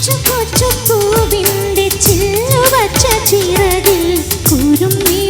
കൊച്ചു പൂവിന്റെ ചില്ലുവച്ച ചിറകിൽ കുരുമി